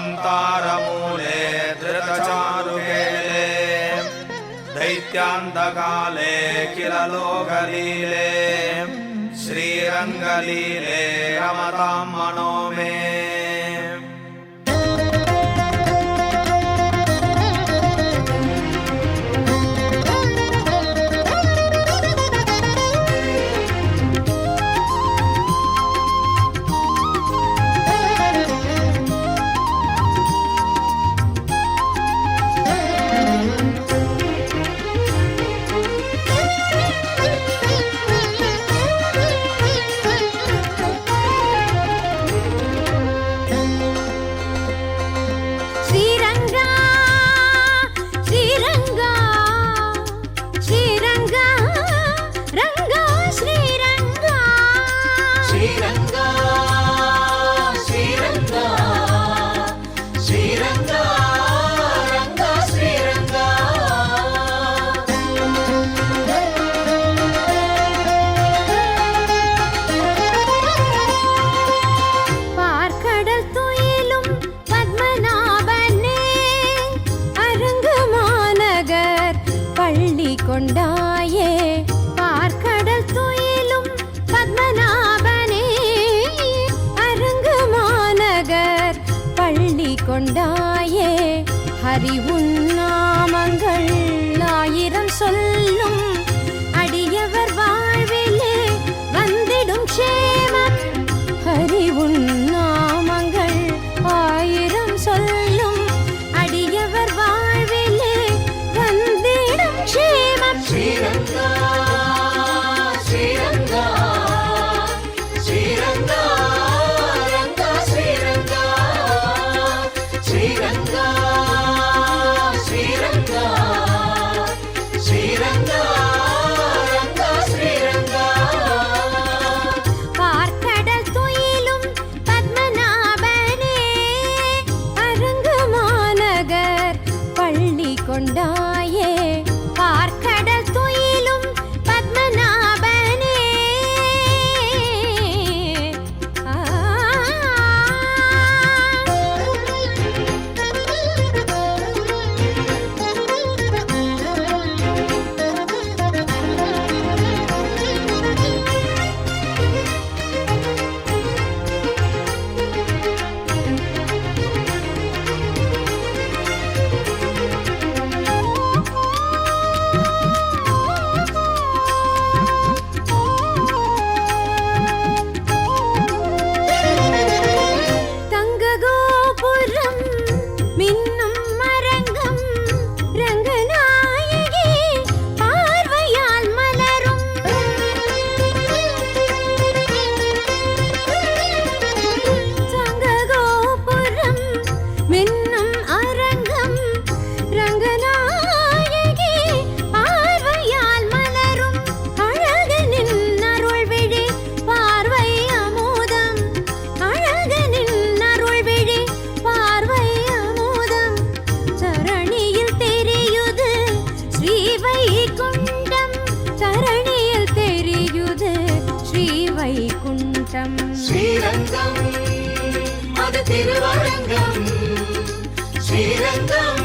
मन्तारमूले धृतचारुकेले दैत्यान्तकाले किल लोकलीले श्रीरङ्गलीले रमतां मनो കണ്ടാ ஸ்ரீரங்கம் ஸ்ரீரங்கம் அது திருவரங்கம். ஸ்ரீரங்கம்.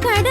yukarıda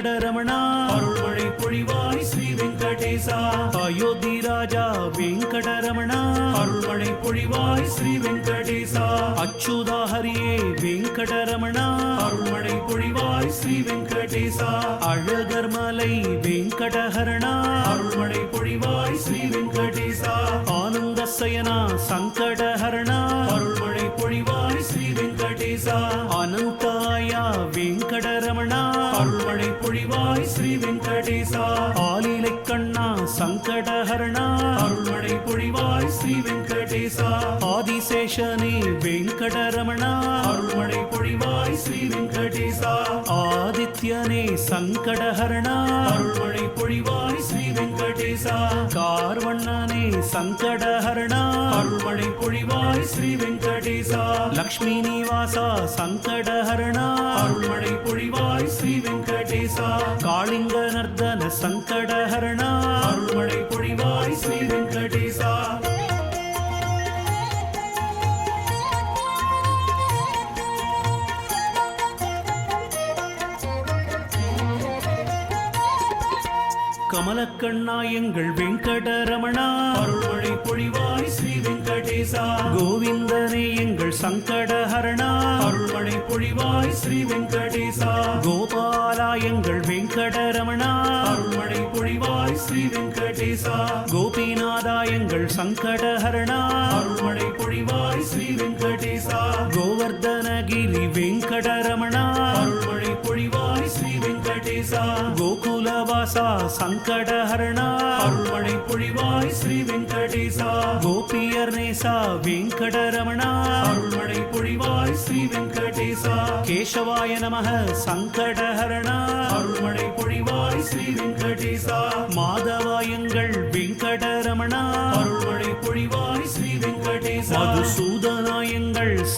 வெங்கட ரமணா. அருள்மழை பொழிவாய் ஸ்ரீ வெங்கடேசா. அயோத்தி ராஜா வெங்கட ரமணா அருள்மழை பொழிவாய் ஸ்ரீ வெங்கடேசா. அச்சுதா ஹரியே வெங்கட ரமணா அருள்மழை பொழிவாய் ஸ்ரீ வெங்கடேசா. அழகர் மலை வெங்கடஹரணா. அருள்மழை பொழிவாய் ஸ்ரீ வெங்கடேசா. ஆனந்த சயனா சங்கடஹரணா. அருள்மழை பொழிவாய் ஸ்ரீ வெங்கடேசா. அனந்தாயா வெங்கடரமணா. அருள்மழை ஸ்ரீ வெங்கடேசா. ஆலிலை கண்ணா சங்கடஹரணா. அருள்மழை பொழிவாய் ஸ்ரீ வெங்கடேசா. ஆதிசேஷனே வெங்கடரமணா. அருள்மழை பொழிவாய் ஸ்ரீ வெங்கடேசா. ஆதித்யனே சங்கடஹரணா. அருள்மழை பொழிவாய் ஸ்ரீ வெங்கடேசா. கார்வண்ணனே சங்கடஹரணா. அருள்மழை பொழிவாய் ஸ்ரீ வெங்கடேசா. லக்ஷ்மி நிவாசா சங்கடஹரணா. அருள்மழை பொழிவாய் ஸ்ரீ வெங்கடேசா. காளிங்க நர்தன சங்கடஹரணா. அருள்மழை பொழிவாய் ஸ்ரீ வெங்கடேசா. கமலக்கண்ணா எங்கள் வெங்கடரமணா. அருள்மொழி பொழிவாய் ஸ்ரீ வெங்கடேசா. கோவிந்தனே எங்கள் சங்கடஹரணா. அருள்மொழி பொழிவாய் ஸ்ரீ வெங்கடேசா. கோபாலா எங்கள் வெங்கடரமணா. அருள்மொழி பொழிவாய் ஸ்ரீ வெங்கடேசா. கோபிநாதா எங்கள் சங்கடஹரணா. அருள்மொழி பொழிவாய் ஸ்ரீ வெங்கடேசா. கோவர்தனகிரி வெங்கடரமணா. அருள்மழை பொழிவாய் வெங்கடேசா கோகுலவாசா சங்கடஹரணா அருள்மழை பொழிவாய் ஸ்ரீ வெங்கடேசா கோபியர் நேசா வெங்கடரமணா அருள்மழை பொழிவாய் ஸ்ரீ வெங்கடேசா கேசவாய நமக சங்கடஹரணா அருள்மழை பொழிவாய் ஸ்ரீ வெங்கடேசா மாதவாயங்கள் வெங்கடரமணா அருள்மழை பொழிவாய் ஸ்ரீ வெங்கடேசா மதுசூதனாயங்கள்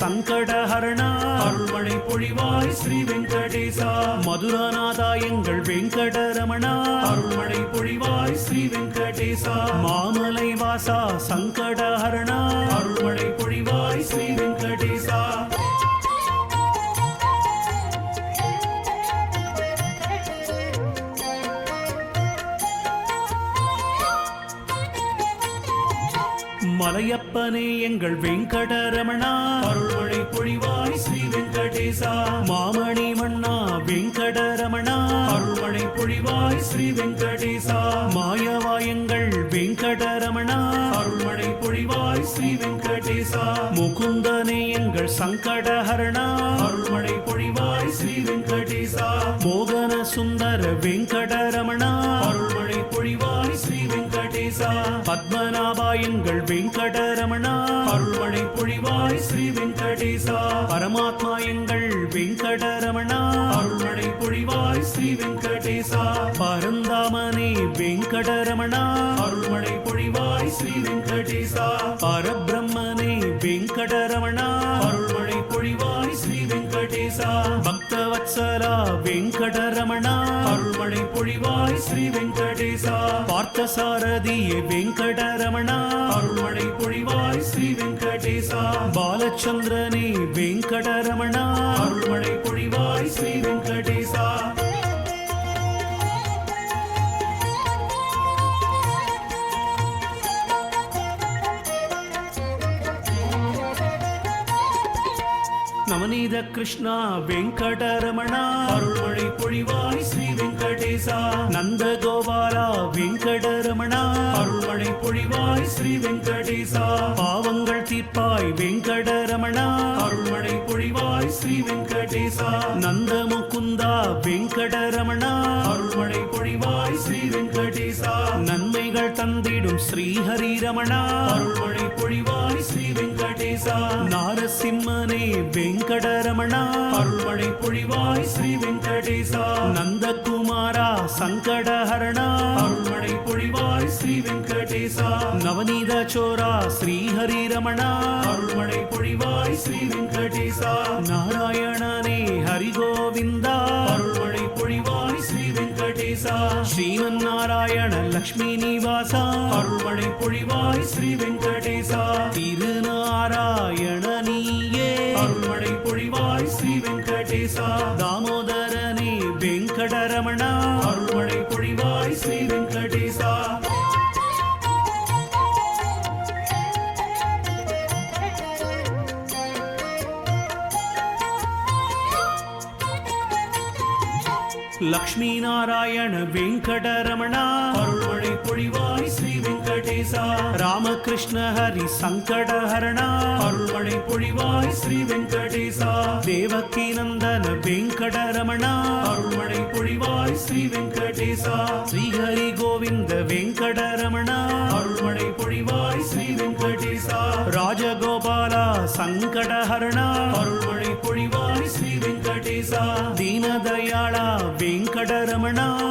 சங்கடஹரணா அருள்மழை பொழிவாய் ஸ்ரீ வெங்கடேசா. மதுராநாதாயங்கள் வெங்கடரமணா அருள்மழை பொழிவாய் ஸ்ரீ வெங்கடேசா. மாமலை வாசா சங்கடஹரணா அருள்மழை பொழிவாய் ஸ்ரீ வெங்கடேசா. மலையப்பனே எங்கள் வெங்கடரமணா. அருள்மொழி பொழிவாய் ஸ்ரீ வெங்கடேசா. மாமணி மன்னா வெங்கடரமணா. அருள்மொழி பொழிவாய் ஸ்ரீ வெங்கடேசா. மாயவாயங்கள் வெங்கடரமணா. அருள்மொழி பொழிவாய் ஸ்ரீ வெங்கடேசா. முகுந்தனே எங்கள் சங்கடஹரணா. அருள்மொழி பொழிவாய் ஸ்ரீ வெங்கடேசா. மோகன சுந்தர வெங்கடரமணா. அருள்மொழி பொழிவாய் ஸ்ரீ வெங்கடேசா பத்மநாபா எங்கள் வெங்கடரமணா. அருள்மழை பொழிவாய் ஸ்ரீ வெங்கடேசா. பரமாத்மா எங்கள் வெங்கடரமணா. அருள்மழை பொழிவாய் ஸ்ரீ வெங்கடேசா. பரந்தாமனே வெங்கடரமணா. அருள்மழை பொழிவாய் ஸ்ரீ வெங்கடேசா. பரபிரம்மனே வெங்கடரமணா. அருள்மழை பொழிவாய் ஸ்ரீ வெங்கடேசா. பக்தவத்சலா வெங்கடரமணா. அருள்மழை பொழிவாய் ஸ்ரீ வெங்கடேசா. பார்த்த பார்த்தசாரதியே வெங்கடரமணா. அருள்மழை பொழிவாய் ஸ்ரீ வெங்கடேசா. பாலச்சந்திரனே வெங்கடரமணா. நவநீத கிருஷ்ணா வெங்கடரமணா அருள்மொழி பொழிவாய் ஸ்ரீ வெங்கடேசா நந்த கோபாலா வெங்கடரமணா அருள்மொழி பொழிவாய் ஸ்ரீ வெங்கடேசா பாவங்கள் தீர்ப்பாய் வெங்கடரமணா அருள்மொழி பொழிவாய் ஸ்ரீ வெங்கடேசா நந்த முகுந்தா வெங்கடரமணா அருள்மொழி பொழிவாய் ஸ்ரீ வெங்கடேசா நன்மைகள் தந்திடும் ஸ்ரீஹரி ரமணா அருள்மொழி பொழிவாய் ஸ்ரீ வெங்க வெங்கடேசா நாரசிம்மனே வெங்கடரமணா. அருள்மழை பொழிவாய் ஸ்ரீ வெங்கடேசா. நந்தகுமாரா சங்கடஹரணா. அருள்மழை பொழிவாய் ஸ்ரீ வெங்கடேசா. நவநீத சோரா ஸ்ரீஹரி ரமணா அருள்மழை பொழிவாய் ஸ்ரீ வெங்கடேசா. நாராயணனே ஹரிகோவிந்தா. ஸ்ரீ வெங்கடேசா ஸ்ரீமன் நாராயண லக்ஷ்மி நிவாசா. அருள்மழை பொழிவாய் ஸ்ரீ வெங்கடேசா. திருநாராயண நீயே அருள்மழை பொழிவாய் ஸ்ரீ வெங்கடேசா. தாமோதரனே வெங்கடரமணா. லக்ஷ்மி நாராயண வெங்கடரமணா. அருள்மழை பொழிவாய் ஸ்ரீ வெங்கடேசா. ராமகிருஷ்ண ஹரி சங்கட ஹரணா அருள்மழை பொழிவாய் ஸ்ரீ வெங்கடேசா. தேவகி நந்தன வெங்கடரமணா. அருள்மழை பொழிவாய் ஸ்ரீ வெங்கடேசா. ஸ்ரீஹரி கோவிந்த வெங்கடரமணா. அருள்மழை பொழிவாய் ஸ்ரீ வெங்கடேசா. ராஜகோபாலா சங்கடஹரணா. அருள்மழை பொழிவாய் ஸ்ரீ வெங்கடேசா. தீனதயாளா வெங்கடரமணா? அருள்மழை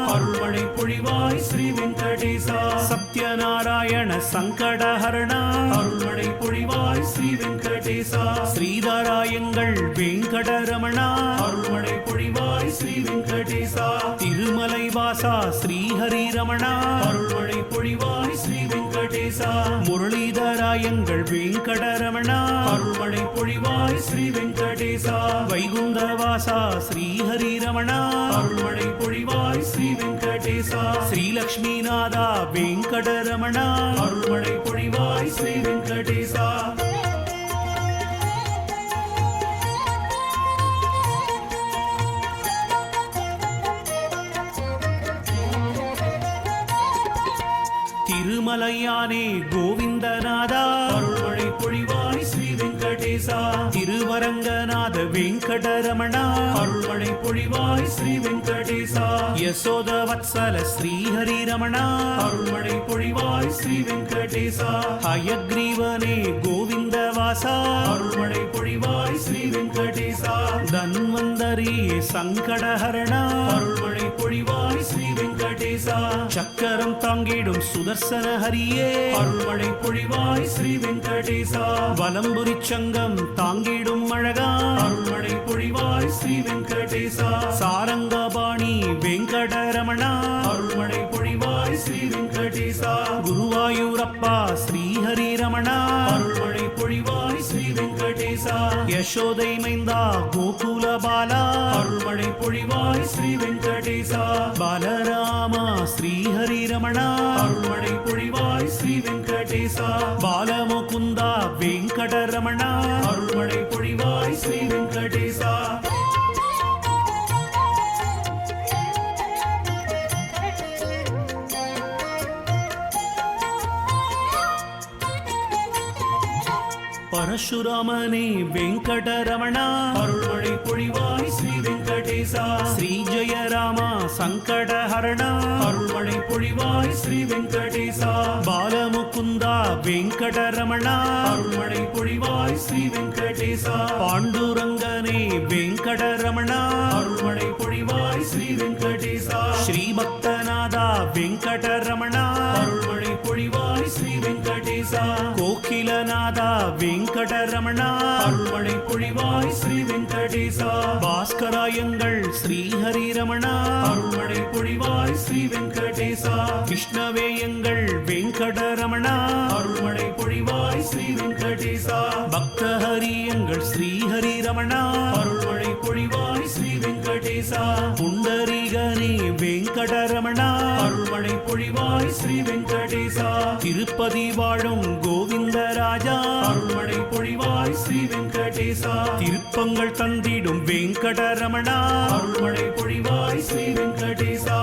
பொழிவாய் ஸ்ரீ வெங்கடேசா. சத்யநாராயண சங்கடஹரணா. அருள்மழை பொழிவாய் ஸ்ரீ வெங்கடேசா. ஸ்ரீதராயங்கள் வெங்கடரமணா. அருள்மழை பொழிவாய் ஸ்ரீ வெங்கடேசா. திருமலை வாசா ஸ்ரீஹரி ரமணா அருள்மழை பொழிவாய் ஸ்ரீ வெங்கடேசா. முரளிதராயங்கள் வெங்கடரமணா. அருள்மழை பொழிவாய் ஸ்ரீ வெங்கடேசா. வைகுந்தவாசா ஸ்ரீஹரி ரமணா அருள்மழை பொழிவாய் ஸ்ரீ வெங்கடேசா வெங்கடேசா ஸ்ரீலக்ஷ்மி நாதா வெங்கடரமணா. அருள்மழை பொழிவாய் ஸ்ரீ வெங்கடேசா. திருமலையானே கோவிந்தநாதா. வெங்கடரமணா. அருள்மழை பொழிவாய் ஸ்ரீ வெங்கடேசா. யசோத வத்சல ஸ்ரீஹரி ரமணா அருள்மழை பொழிவாய் ஸ்ரீ வெங்கடேசா. ஹயக்ரீவனே கோவிந்தவாசா. அருள்மழை பொழிவாய் ஸ்ரீ வெங்கடேசா. தன்வந்தரி சங்கடஹரணா. அருள் வெங்கடேசா சக்கரம் தாங்கிடும் சுதர்சன ஹரியே. அருள்மழை பொழிவாய் ஸ்ரீ வெங்கடேசா. வலம்புரி சங்கம் தாங்கிடும் அழகா. அருள்மழை பொழிவாய் ஸ்ரீ வெங்கடேசா. சாரங்கபாணி வெங்கடரமணா. அருள்மழை பொழிவாய் ஸ்ரீ வெங்கடேசா. குருவாயூரப்பா ஸ்ரீஹரி ரமணா அருள்மழை பொழிவாய் ஸ்ரீ வெங்கடேசா. யசோதை மைந்தா கோகுல பாலா. அருள்மழை பொழிவாய் ஸ்ரீ வெங்கடேசா. பாலராமா ஸ்ரீஹரி ரமணா அருள்மழை பொழிவாய் ஸ்ரீ வெங்கடேசா. பாலமுகுந்தா வெங்கடரமணா. அருள்மழை பொழிவாய் ஸ்ரீ வெங்கடேசா. பரசுராமனே வெங்கடரமணா. அருள்மொழி பொழிவாய் ஸ்ரீ வெங்கடேசா ஸ்ரீ ஜெயராமா சங்கடஹரணா. அருள்மழை பொழிவாய் ஸ்ரீ வெங்கடேசா. பாலமுகுந்தா வெங்கட ரமணா அருள்மழை பொழிவாய் ஸ்ரீ வெங்கடேசா. பாண்டுரங்கனே வெங்கடரமணா. அருள்மழை பொழிவாய் ஸ்ரீ வெங்கடேசா. ஸ்ரீ பக்தநாதா வெங்கட ரமணா அருள்மழை பொழிவாய் ஸ்ரீ வெங்கடேசா. கோகிலநாதா வெங்கட ரமணா அருள்மழை பொழிவாய் ஸ்ரீ வெங்கடேசா. பாஸ்கராயங்கள் ஸ்ரீஹரி ரமணா அருள்மழை பொழிவாய் ஸ்ரீ வெங்கடேசா கிருஷ்ணவேயங்கள் வெங்கடரமணா. அருள்மழை பொழிவாய் ஸ்ரீ வெங்கடேசா பக்த பக்தஹரியங்கள் ஸ்ரீஹரி ரமணா அருள்மழை பொழிவாய் ஸ்ரீ வெங்கடேசா ஸ்ரீ வெங்கடரமணா. அருள்மழை பொழிவாய் ஸ்ரீ வெங்கடேசா. திருப்பதி வாழும் கோவிந்தராஜா அருள்மழை பொழிவாய் ஸ்ரீ வெங்கடேசா. திருப்பங்கள் தந்திடும் வெங்கடரமணா. அருள்மழை பொழிவாய் ஸ்ரீ வெங்கடேசா.